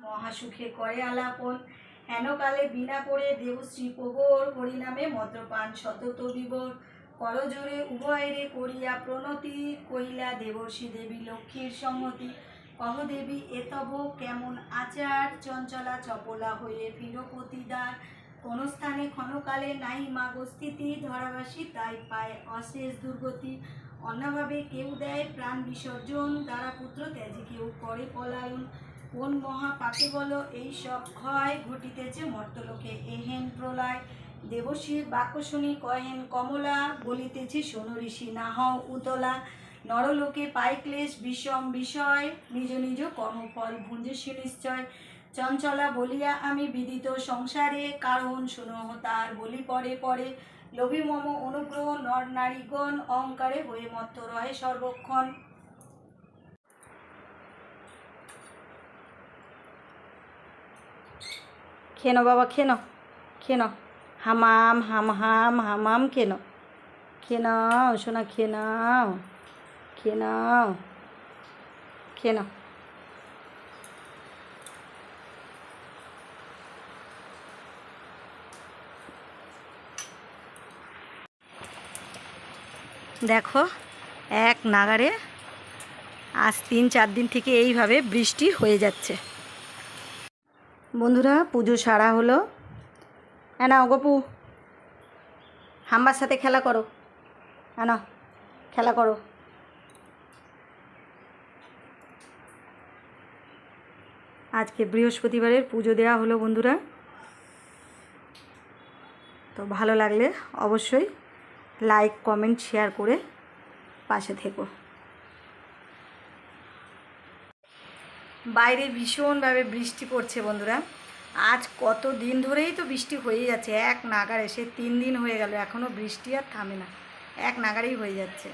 মহাসুখে করে আলাপন। হেনকালে বিনা করে দেবশ্রী প্রবর হরিনামে মদ্রপান শতত বিবর। করজোরে উভয়রে করিয়া প্রণতি কহিলা দেবর্ষী দেবী লক্ষ্মীর সম্মতি। কহ দেবী এতব কেমন আচার? চঞ্চলা চপলা হয়ে ফিরপতিদার কোন স্থানে ক্ষণকালে নাই মাগো স্থিতি। ধরাবাসী তাই পায় অশেষ দুর্গতি। অন্যভাবে কেউ দেয় প্রাণ বিসর্জন। তারা পুত্র ত্যাজি কেউ করে পলায়ন। কোন মহা পাপে বলো, এই সব ক্ষয় ঘটিতেছে মর্তলোকে। এহেন প্রলয় দেবশীর বাক্য শুনি কহেন কমলা, বলিতেছে, শোনো ঋষি, না হও উতলা। নরলোকে পাই ক্লেশ বিষম বিষয়, নিজ নিজ কর্মফল ভুঞ্জস্য নিশ্চয়। চঞ্চলা বলিয়া, আমি বিদিত সংসারে, কারণ শুনো তার বলি পরে পরে। লোভী মম অনুগ্রহ, নর নারীগণ, অহংকারে হয়ে মত্ত রহে সর্বক্ষণ। খেয়ে নাও বাবা খেয়ে নাও খেয়ে হামাম হাম হাম হামাম খেয়ে নাও খেয়ে নাও সোনা খেয়ে নাও খেয়ে নাও খেয়ে দেখো, এক নাগারে আজ তিন, চার দিন থেকে এইভাবে বৃষ্টি হয়ে যাচ্ছে। বন্ধুরা, পুজো সারা হলো। হ্যাঁ না গপু হাম্বার সাথে খেলা করো। হ্যাঁ খেলা করো। আজকে বৃহস্পতিবারের পুজো দেওয়া হলো বন্ধুরা। তো ভালো লাগলে অবশ্যই লাইক কমেন্ট শেয়ার করে পাশে থেকো। বাইরে ভীষণভাবে বৃষ্টি পড়ছে বন্ধুরা। আজ কত দিন ধরেই তো বৃষ্টি হয়েই যাচ্ছে। এক নাগারে সে তিন দিন হয়ে গেল এখনও বৃষ্টি আর থামে না। এক নাগারেই হয়ে যাচ্ছে।